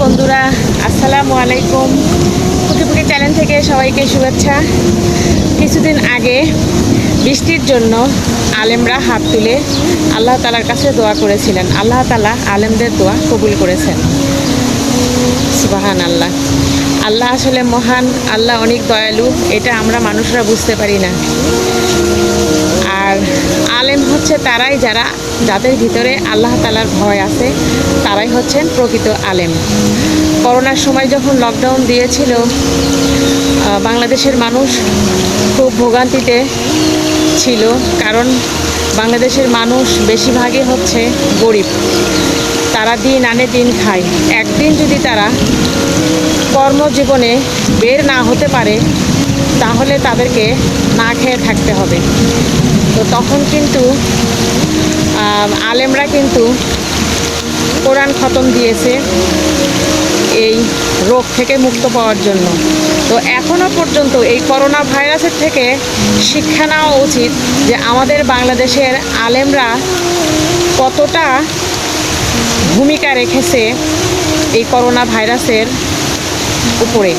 বন্ধুরা, আসসালামু আলাইকুম। পুকি চ্যানেল থেকে সবাইকে শুভেচ্ছা। কিছুদিন আগে বৃষ্টির জন্য আলেমরা হাত তুলে আল্লাহ তালার কাছে দোয়া করেছিলেন। আল্লাহ তালা আলেমদের দোয়া কবুল করেছেন। সুবাহান আল্লাহ আল্লাহ আসলে মহান, আল্লাহ অনেক দয়ালু, এটা আমরা মানুষরা বুঝতে পারি না। আর আলেম হচ্ছে তারাই যারা, যাদের ভিতরে আল্লাহ তালার ভয় আছে, তারাই হচ্ছেন প্রকৃত আলেম। করোনার সময় যখন লকডাউন দিয়েছিল বাংলাদেশের মানুষ খুব ভোগান্তিতে ছিল, কারণ বাংলাদেশের মানুষ বেশিরভাগই হচ্ছে গরিব। তারা দিন আনে দিন খায়। একদিন যদি তারা কর্মজীবনে বের না হতে পারে তাহলে তাদেরকে না খেয়ে থাকতে হবে। তো তখন কিন্তু আলেমরা কিন্তু কোরআন খতম দিয়েছে এই রোগ থেকে মুক্ত পাওয়ার জন্য। তো এখনও পর্যন্ত এই করোনা ভাইরাসের থেকে শিক্ষা নেওয়া উচিত যে আমাদের বাংলাদেশের আলেমরা কতটা ভূমিকা রেখেছে এই করোনা ভাইরাসের উপরে।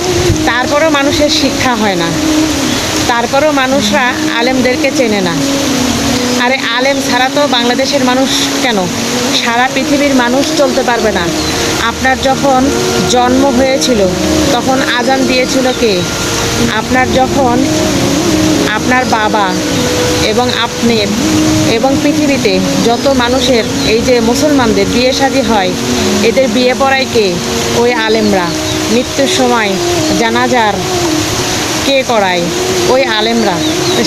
তারপরেও মানুষের শিক্ষা হয় না। তারপরেও মানুষরা আলেমদেরকে চেনে না। আরে আলেম ছাড়া তো বাংলাদেশের মানুষ কেন? সারা পৃথিবীর মানুষ চলতে পারবে না। আপনার যখন জন্ম হয়েছিল, তখন আজান দিয়েছিল কে? আপনার যখন আপনার বাবা এবং আপনি এবং পৃথিবীতে যত মানুষের, এই যে মুসলমানদের বিয়ে শাদী হয়, এদের বিয়ে পড়ায় কে? ওই আলেমরা। মৃত্যুর সময় জানাজার কে করায়? ওই আলেমরা।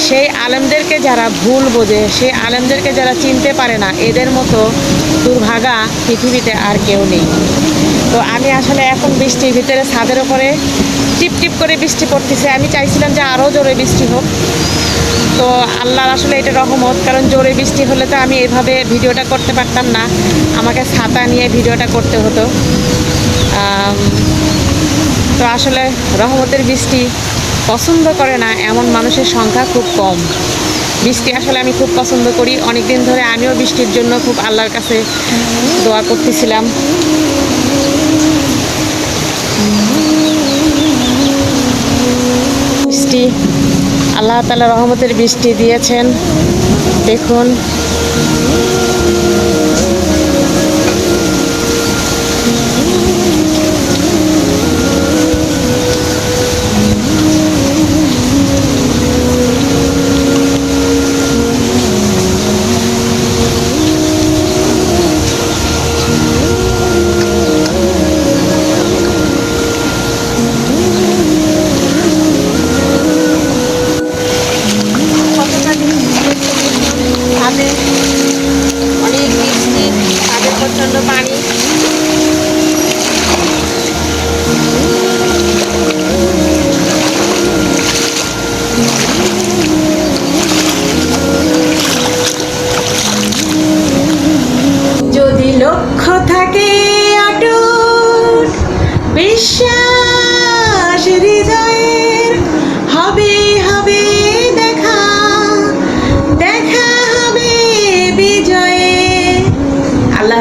সেই আলেমদেরকে যারা ভুল বোঝে, সেই আলেমদেরকে যারা চিনতে পারে না, এদের মতো দুর্ভাগা পৃথিবীতে আর কেউ নেই। তো আমি আসলে এখন বৃষ্টির ভিতরে ছাদের ওপরে টিপ টিপ করে বৃষ্টি পড়তেছে। আমি চাইছিলাম যে আরও জোরে বৃষ্টি হোক। তো আল্লাহর আসলে এটা রহমত, কারণ জোরে বৃষ্টি হলে তো আমি এভাবে ভিডিওটা করতে পারতাম না। আমাকে ছাতা নিয়ে ভিডিওটা করতে হতো। তো আসলে রহমতের বৃষ্টি পছন্দ করে না, এমন মানুষের সংখ্যা খুব কম। বৃষ্টি আসলে আমি খুব পছন্দ করি। অনেক দিন ধরে আমিও বৃষ্টির জন্য খুব আল্লাহর কাছে দোয়া করতেছিলাম। বৃষ্টি, আল্লাহ তালা রহমতের বৃষ্টি দিয়েছেন। দেখুন। প্রচণ্ড পানি। যদি লক্ষ্য থাকে অটুট বিশ্বাস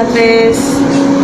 This.